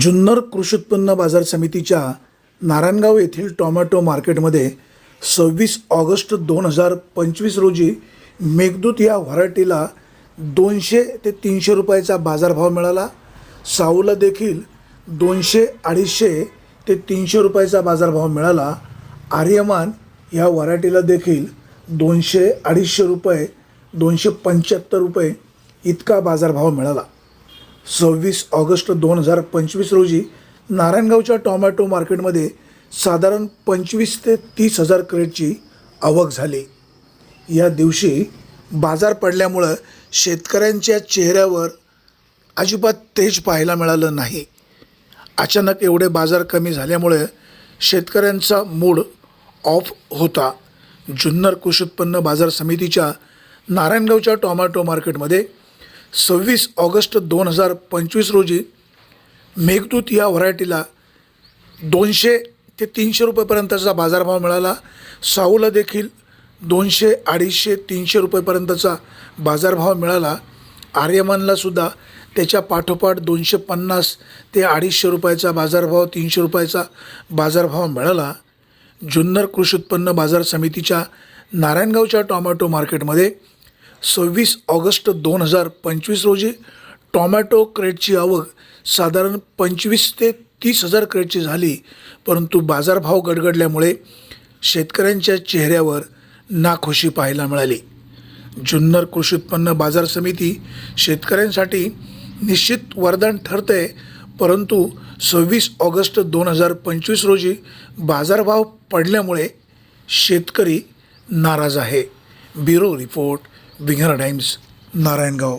जुन्नर कृषी उत्पन्न बाजार समितीच्या नारायणगाव येथील टोमॅटो मार्केटमध्ये सव्वीस ऑगस्ट दोन हजार पंचवीस रोजी मेघदूत या व्हरायटीला दोनशे ते तीनशे रुपयाचा बाजारभाव मिळाला. साऊला देखील दोनशे अडीचशे ते तीनशे रुपयाचा बाजारभाव मिळाला. आर्यमान या व्हरायटीला देखील दोनशे अडीचशे रुपये दोनशे पंच्याहत्तर रुपये इतका बाजारभाव मिळाला. सव्वीस ऑगस्ट दोन हजार पंचवीस रोजी नारायणगावच्या टॉमॅटो मार्केटमध्ये साधारण पंचवीस ते तीस हजार क्रेटची आवक झाली. या दिवशी बाजार पडल्यामुळं शेतकऱ्यांच्या चेहऱ्यावर अजिबात तेज पाहायला मिळालं नाही. अचानक एवढे बाजार कमी झाल्यामुळे शेतकऱ्यांचा मूड ऑफ होता. जुन्नर कृषी उत्पन्न बाजार समितीच्या नारायणगावच्या टोमॅटो मार्केटमध्ये सव्वीस ऑगस्ट दोन हजार पंचवीस रोजी मेघदूत या व्हरायटीला दोनशे ते तीनशे रुपयेपर्यंतचा बाजारभाव मिळाला. साऊला देखील दोनशे अडीचशे तीनशे रुपयेपर्यंतचा बाजारभाव मिळाला. आर्यमनलासुद्धा त्याच्या पाठोपाठ दोनशे पन्नास ते अडीचशे रुपयाचा बाजारभाव तीनशे रुपयाचा बाजारभाव मिळाला. जुन्नर कृषी उत्पन्न बाजार समितीच्या नारायणगावच्या टॉमॅटो मार्केटमध्ये सव्वीस ऑगस्ट दोन हजार पंचवीस रोजी टॉमॅटो क्रेटची आवक साधारण पंचवीस ते तीस हजार क्रेटची झाली परंतु बाजारभाव गडगडल्यामुळे शेतकऱ्यांच्या चेहऱ्यावर नाखुशी पाहायला मिळाली. जुन्नर कृषी उत्पन्न बाजार समिती शेतकऱ्यांसाठी निश्चित वरदान ठरते परंतु सव्वीस ऑगस्ट दोन हजार पंचवीस रोजी बाजारभाव पडल्यामुळे शेतकरी नाराज आहे. Bureau report. Winger times Narayangaon